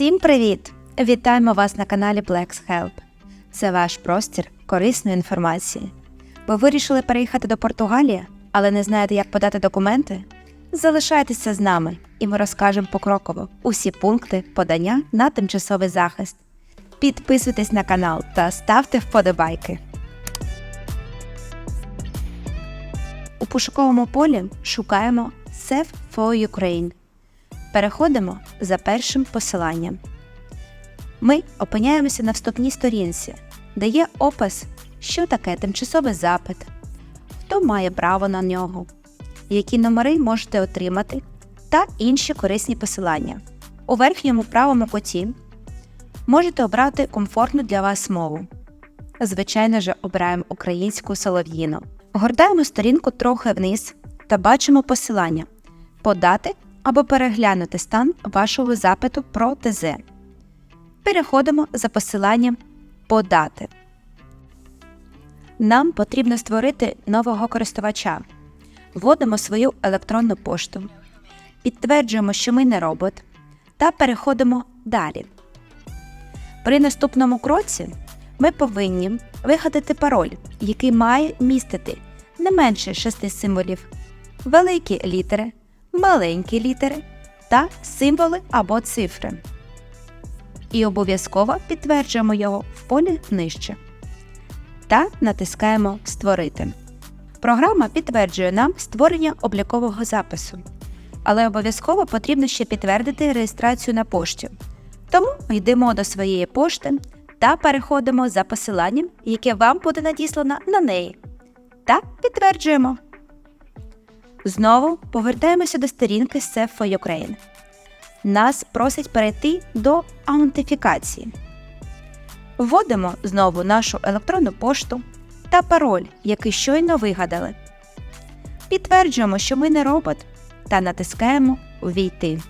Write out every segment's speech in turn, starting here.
Всім привіт! Вітаємо вас на каналі Plex Help. Це ваш простір корисної інформації. Ви вирішили переїхати до Португалії, але не знаєте, як подати документи? Залишайтеся з нами, і ми розкажемо покроково усі пункти подання на тимчасовий захист. Підписуйтесь на канал та ставте вподобайки. У пошуковому полі шукаємо Save for Ukraine. Переходимо за першим посиланням. Ми опиняємося на вступній сторінці, де є опис, що таке тимчасовий запит, хто має право на нього, які номери можете отримати та інші корисні посилання. У верхньому правому куті можете обрати комфортну для вас мову. Звичайно ж, обираємо українську солов'їну. Гортаємо сторінку трохи вниз та бачимо посилання подати або переглянути стан вашого запиту про ТЗ. Переходимо за посиланням Подати. Нам потрібно створити нового користувача. Вводимо свою електронну пошту, підтверджуємо, що ми не робот, та переходимо далі. При наступному кроці ми повинні вигадати пароль, який має містити не менше шести символів, великі літери, маленькі літери та символи або цифри. І обов'язково підтверджуємо його в полі нижче та натискаємо Створити. Програма підтверджує нам створення облікового запису, але обов'язково потрібно ще підтвердити реєстрацію на пошті. Тому йдемо до своєї пошти та переходимо за посиланням, яке вам буде надіслано на неї. Та підтверджуємо. Знову повертаємося до сторінки Save for Ukraine. Нас просять перейти до аутентифікації. Вводимо знову нашу електронну пошту та пароль, який щойно вигадали. Підтверджуємо, що ми не робот, та натискаємо Увійти.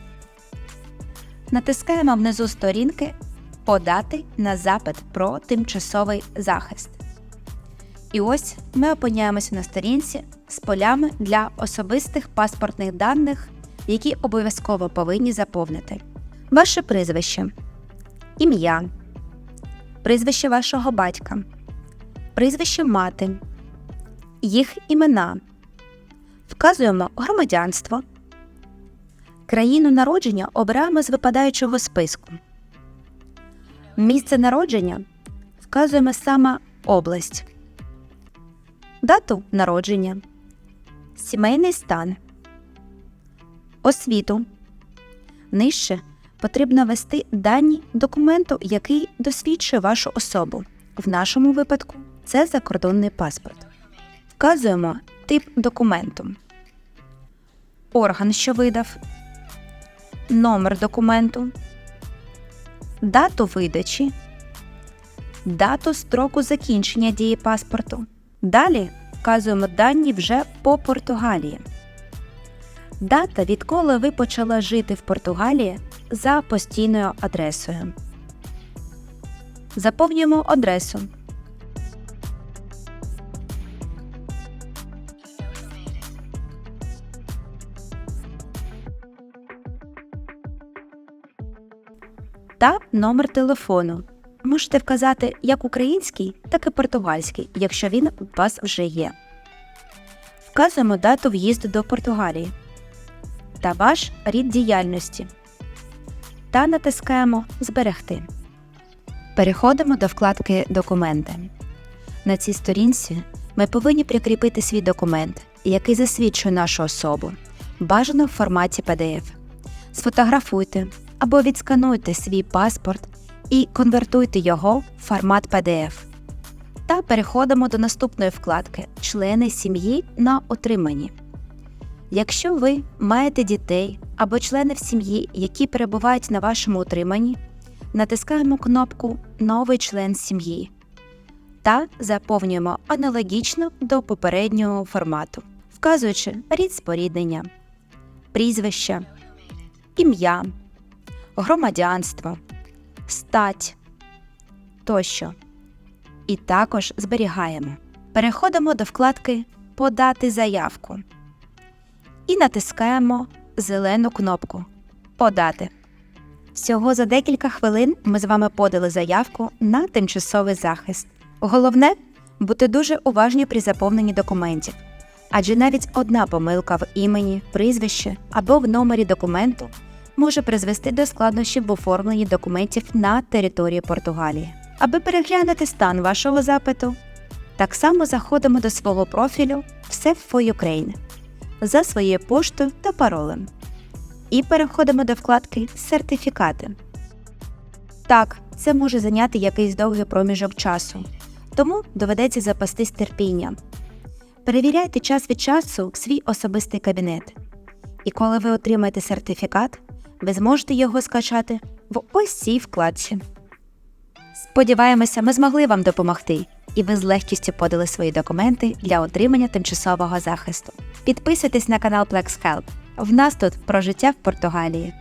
Натискаємо внизу сторінки Подати на запит про тимчасовий захист. І ось ми опиняємося на сторінці з полями для особистих паспортних даних, які обов'язково повинні заповнити. Ваше прізвище, ім'я, прізвище вашого батька, прізвище мати, їх імена. Вказуємо громадянство. Країну народження обираємо з випадаючого списку. Місце народження вказуємо саме область, дату народження, сімейний стан, освіту. Нижче потрібно ввести дані документу, який досвідчує вашу особу. В нашому випадку це закордонний паспорт. Вказуємо тип документу, орган, що видав, номер документу, дату видачі, дату строку закінчення дії паспорту. Далі вказуємо дані вже по Португалії. Дата, відколи ви почали жити в Португалії за постійною адресою. Заповнюємо адресу. Та номер телефону. Можете вказати як український, так і португальський, якщо він у вас вже є. Вказуємо дату в'їзду до Португалії та ваш рід діяльності та натискаємо Зберегти. Переходимо до вкладки Документи. На цій сторінці ми повинні прикріпити свій документ, який засвідчує нашу особу, бажано в форматі PDF. Сфотографуйте або відскануйте свій паспорт і конвертуйте його в формат PDF. Та переходимо до наступної вкладки Члени сім'ї на отриманні. Якщо ви маєте дітей або членів сім'ї, які перебувають на вашому утриманні, натискаємо кнопку Новий член сім'ї та заповнюємо аналогічно до попереднього формату, вказуючи рід споріднення, прізвище, ім'я, громадянство, стать тощо. І також зберігаємо. Переходимо до вкладки Подати заявку і натискаємо зелену кнопку Подати. Всього за декілька хвилин ми з вами подали заявку на тимчасовий захист. Головне бути дуже уважні при заповненні документів, адже навіть одна помилка в імені, прізвищі або в номері документу може призвести до складнощів в оформленні документів на території Португалії. Аби переглянути стан вашого запиту, так само заходимо до свого профілю Save for Ukraine за своєю поштою та паролем і переходимо до вкладки Сертифікати. Так, це може зайняти якийсь довгий проміжок часу, тому доведеться запастись терпінням. Перевіряйте час від часу свій особистий кабінет. І коли ви отримаєте сертифікат, ви зможете його скачати в ось цій вкладці. Сподіваємося, ми змогли вам допомогти, і ви з легкістю подали свої документи для отримання тимчасового захисту. Підписуйтесь на канал Plex Help. В нас тут про життя в Португалії.